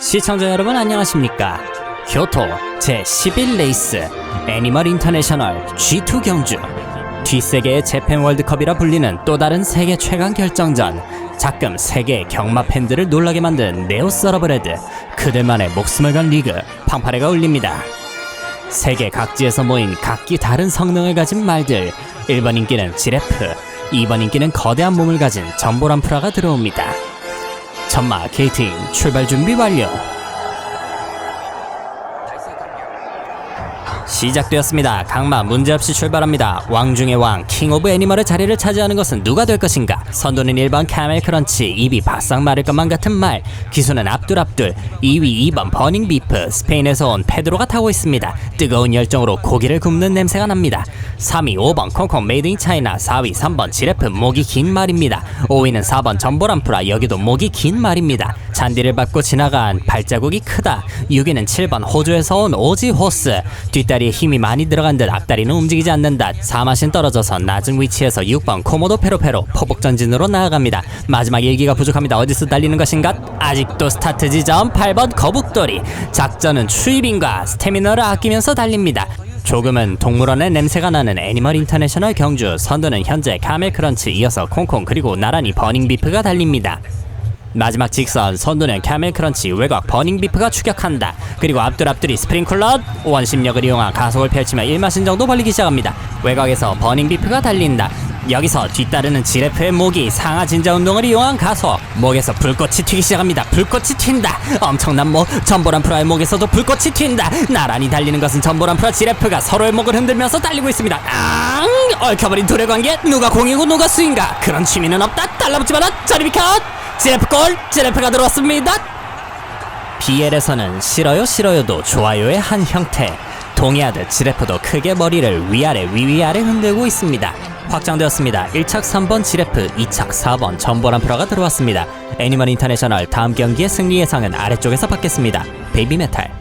시청자 여러분 안녕하십니까? 교토 제11 레이스 애니멀 인터내셔널 G2 경주. 뒷세계의 재팬 월드컵이라 불리는 또 다른 세계 최강 결정전 작금 세계 경마 팬들을 놀라게 만든 네오 서러브레드 그들만의 목숨을 건 리그 팡파레가 울립니다. 세계 각지에서 모인 각기 다른 성능을 가진 말들 1번 인기는 지레프 2번 인기는 거대한 몸을 가진 전보람프라가 들어옵니다 전마 게이팅 출발 준비 완료. 시작되었습니다. 강마 문제없이 출발합니다. 왕 중의 왕, 킹 오브 애니멀의 자리를 차지하는 것은 누가 될 것인가? 선두는 1번 카멜 크런치, 입이 바싹 마를 것만 같은 말. 기수는 압둘압둘, 2위 2번 버닝 비프, 스페인에서 온 페드로가 타고 있습니다. 뜨거운 열정으로 고기를 굽는 냄새가 납니다. 3위 5번 콩콩 메이드 인 차이나, 4위 3번 지레프 목이 긴 말입니다. 5위는 4번 전보람프라 여기도 목이 긴 말입니다. 잔디를 밟고 지나간 발자국이 크다. 6위는 7번 호주에서 온 오지 호스. 뒷다리에 힘이 많이 들어간 듯 앞다리는 움직이지 않는다. 사마신 떨어져서 낮은 위치에서 6번 코모도 페로페로 포복 전진으로 나아갑니다. 마지막 일기가 부족합니다. 어디서 달리는 것인가? 아직도 스타트 지점 8번 거북돌이. 작전은 추입인과 스태미너를 아끼면서 달립니다. 조금은 동물원의 냄새가 나는 애니멀 인터내셔널 경주 선두는 현재 카멜 크런치 이어서 콩콩 그리고 나란히 버닝 비프가 달립니다. 마지막 직선 선두는 카멜 크런치 외곽 버닝 비프가 추격한다. 그리고 앞둘 앞둘이 스프링클러 원심력을 이용한 가속을 펼치며 1마신 정도 벌리기 시작합니다. 외곽에서 버닝 비프가 달린다. 여기서 뒤따르는 지레프의 목이 상하 진자 운동을 이용한 가속 목에서 불꽃이 튀기 시작합니다. 불꽃이 튄다. 엄청난 목 전보란 프라의 목에서도 불꽃이 튄다. 나란히 달리는 것은 전보란 프라 지레프가 서로의 목을 흔들면서 달리고 있습니다. 앙 얽혀버린 둘의 관계 누가 공이고 누가 수인가 그런 취미는 없다. 달라붙지 마라. 자리 비켜. 지레프 골 지레프가 들어왔습니다. BL에서는 싫어요 싫어요도 좋아요의 한 형태. 동의하듯 지레프도 크게 머리를 위아래 위위아래 흔들고 있습니다. 확정되었습니다. 1착 3번 지레프, 2착 4번 전보란 프로가 들어왔습니다. 애니멀 인터내셔널 다음 경기의 승리 예상은 아래쪽에서 받겠습니다. 베이비 메탈.